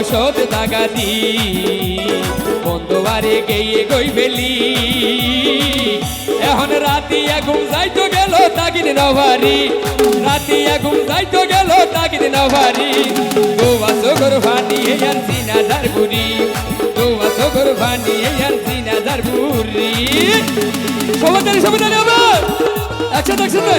ওষুধ দাগা দি বন্ধুবারে গেয়ে গই ফেলি। এখন রাতি এগুম যাইতো গেল তাগিন নভারি। রাতি এগুম যাইতো গেল তাগিন নভারি। গোয়া সগর ভানি আর সিনা দারবুরি গোয়া সগর ভানি আর সিনা দারবুরি সমাধান সমাধান আবার একসাথে একসাথে।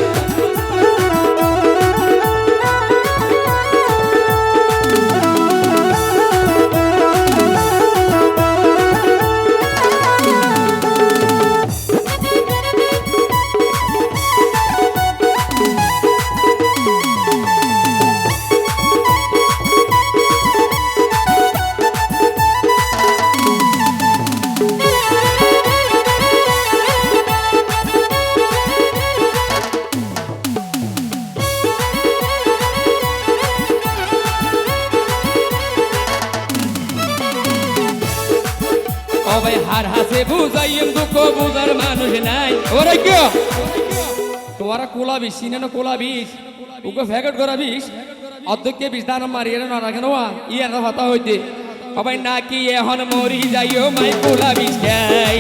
হার হাসে বুঝাইম দুঃখ বুঝার মানুষ নাই। ওরে কি? তোরা কোলা বিষ চিনে না কোলা বিষ ওকে ফ্যাকেট করা বিষ অধ্যক্ষে বিষ দান মারি না রাখে না ই এর হতা হইতে। সবাই নাকি এখন মরি যাইও মাই কোলা বিষ ভাই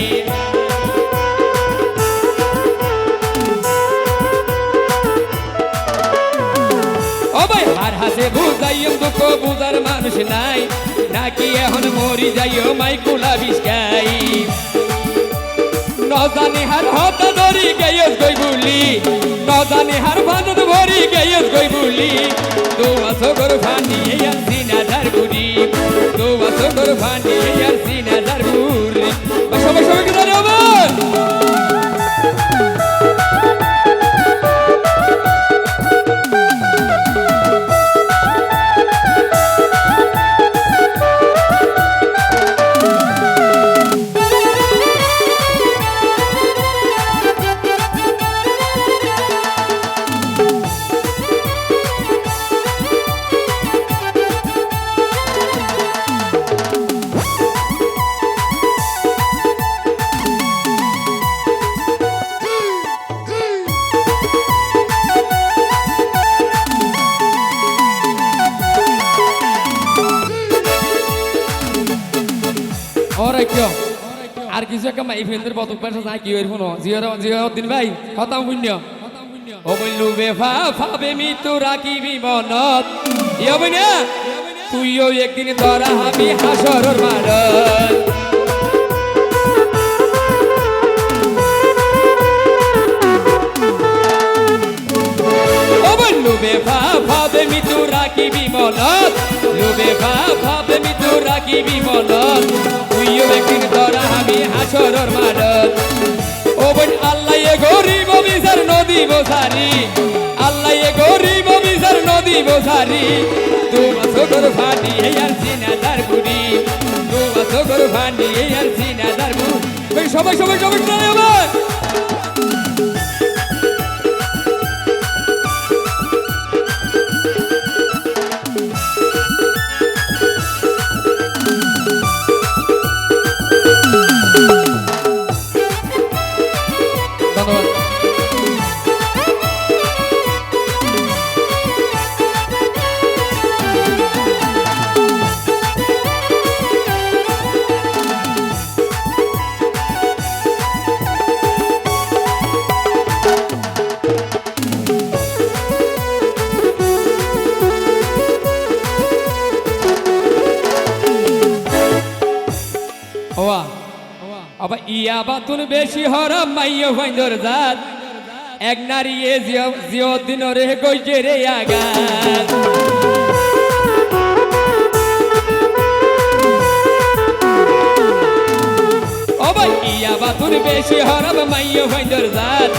হার হাসে বুঝাইম দুঃখ বুঝার মানুষ নাই। নাকি এখন মরি যাইও মাই কুলা বিষ্কাই নজানি হার হত ধরি গেয়স গই বুলি নজানি হার ভাজত ভরি গেয়স গই বুলি। দোয়া সগর ফানি আর কিছু একটা মাই ফ্রেন্ডের বদক পেশা যায় কি হইর ফোন জিয়ার জিয়ার দিন ভাই হতাম পুণ্য ও তুইও একদিন ধরা হাবি হাসরর মারত ও মি রাখিবি মনত। ভা ভাবে মি তো রাখিবি মনত তুইও একদিন ধরা হাবি হাসরর মারত ও বোন, আল্লাহ এ গরিব বিচার নদী বসারি আল্লাহ এ গরিব বিচার নদী বসারি তোমা সগর ফানি আর সিনা দার বুড়ি তোমা সগর ফানি আর সিনা দার বুড়ি সবাই সবাই সবাই। আবার ইয়া বাতুন বেশি হরম, মাইয় ভাইন্দর জাত। এক নারী এ জিও দিন রে কইছে রে আগাত ইয়া বাতুন বেশি হরম, মাইয় ভাইন্দর জাত।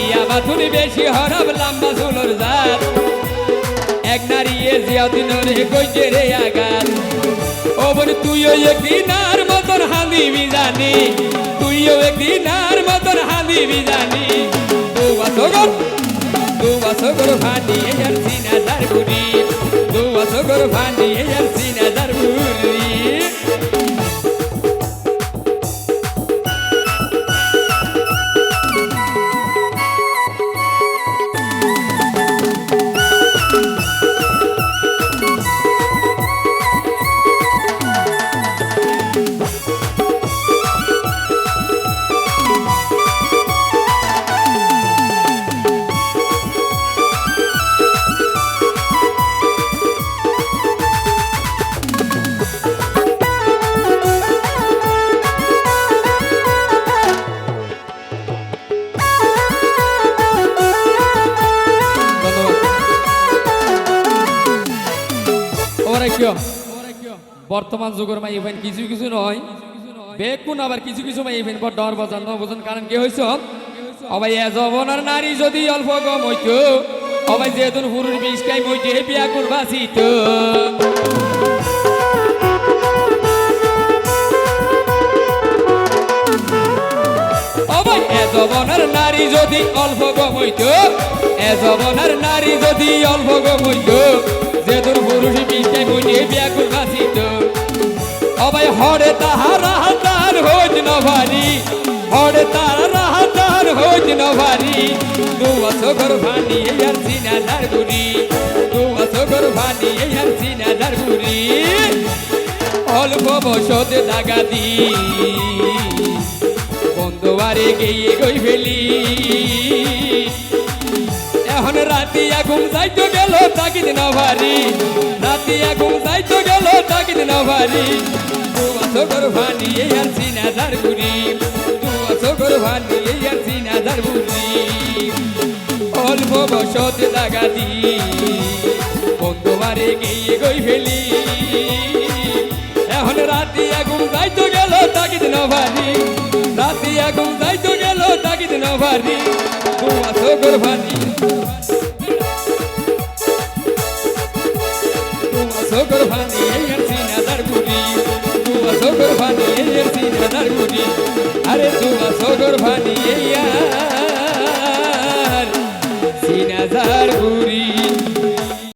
ইয়া বাতুন বেশি হরম, লম্বা চুলর জাত। এক নারী এ জিও দিন রে কইছে রে আগাত ও বোন, তুইও একদিন আর মতন হাঁদিবি জানি তুইও একদিন আর মতন হাঁদিবি জানি দু বছর দু বছর ভানি এর সিনা দার বুড়ি দুয়া সগর ভানি এর সিনা দার বুড়ি বর্তমান যুগের মাই ইভেন কিছু কিছু নয়। বেকুন আবার কিছু কিছু মাই ইভেন বড় ডর বাজান ন বুঝুন কারণ কি হয়েছ? অবাই এ যবনার নারী যদি অল্প কম হইতো, অবাই যেহেতু পুরুষ বিষ কাই মইতে বিয়া করবা সিত যবনার নারী যদি অল্প কম হইতো, এ যবনার নারী যদি অল্প কম হইতো যেহেতু পুরুষ বিষ কাই মইতে বিয়া করবা সিত অবাই হরে তাহার হাতার হইত নভারি হরে তার হাতার হইত নভারি দুয়া সগর ভানি আর সিনা দারগুরি দুয়া সগর ভানি আর সিনা দারগুরি অল্প বসতে দাগা দি। বন্ধুবারে গিয়ে গই ফেলি। এখন রাতি আগুন যাইতো গেল তাকিদ না ভারি রাতি আগুন যাইতো গেল তাকিদ না ভারি তু আসগর ভানি, এই আর সিনা দারগুরি তু আসগর ভানি, এই দারগুরি অল্প বসত গিয়ে গই ফেলি। এখন রাতি আগুন যাইতো গেল তাকিদ না ভারি রাতি আগুন যাইতো তাকিদ না ভারি তু আসগর ভানি সগর ভানি এর সিনা দারগুড়ি তুয়া সগর ভানি এর সিনা দারগুড়ি আরে তুয়া সগর ভানি ইয়ার সিনা দারগুড়ি